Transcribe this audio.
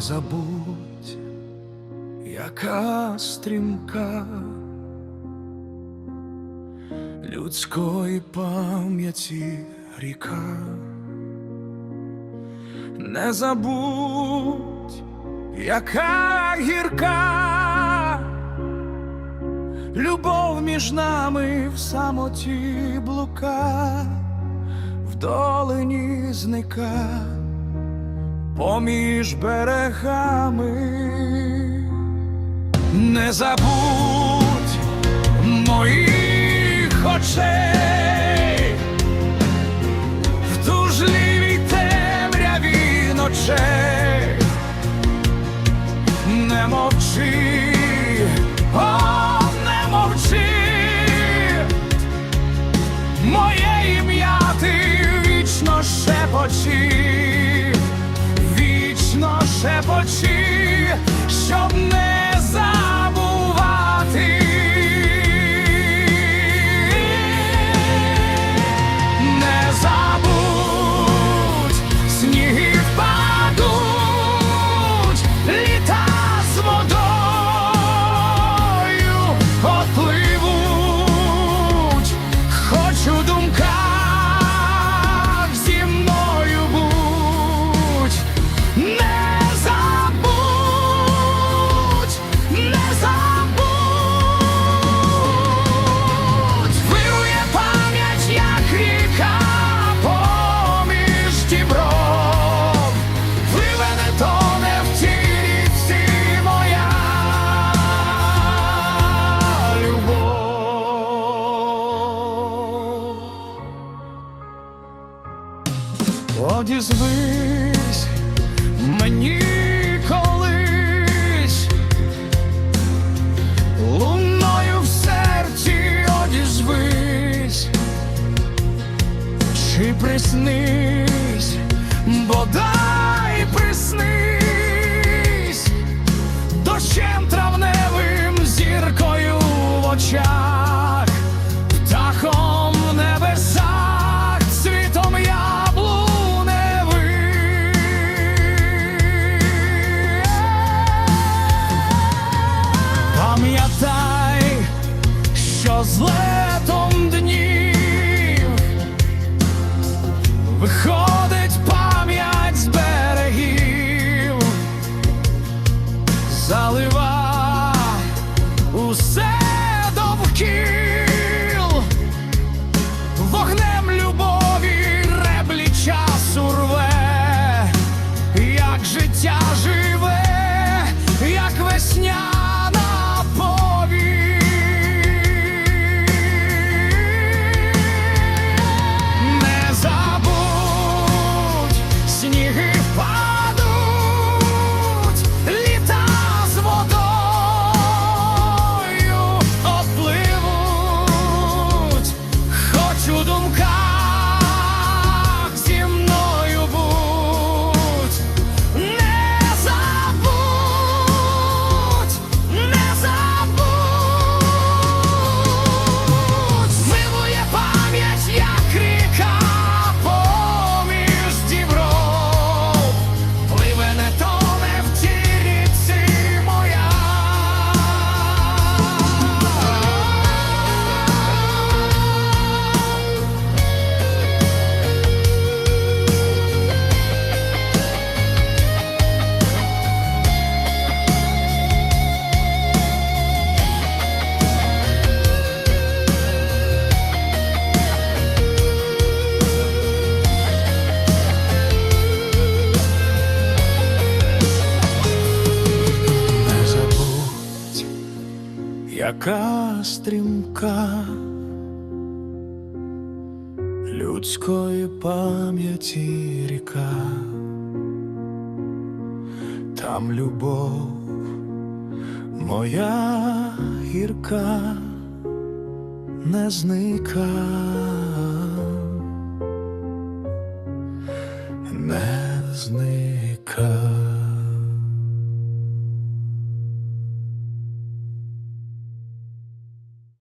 Не забудь, яка стрімка людської пам'яті ріка. Не забудь, яка гірка любов між нами в самоті блука, в долині зника поміж берегами. Не забудь моїх очей в тужливій темряві ночей. Не мовчи, о, не мовчи, ім'я ти вічно шепочи, вічно Одізвись мені колись. Луною в серці одізвись, чи приснись, бодай залива. Усе довкіл, така стрімка людської пам'яті ріка, там любов моя гірка не зника, не зника.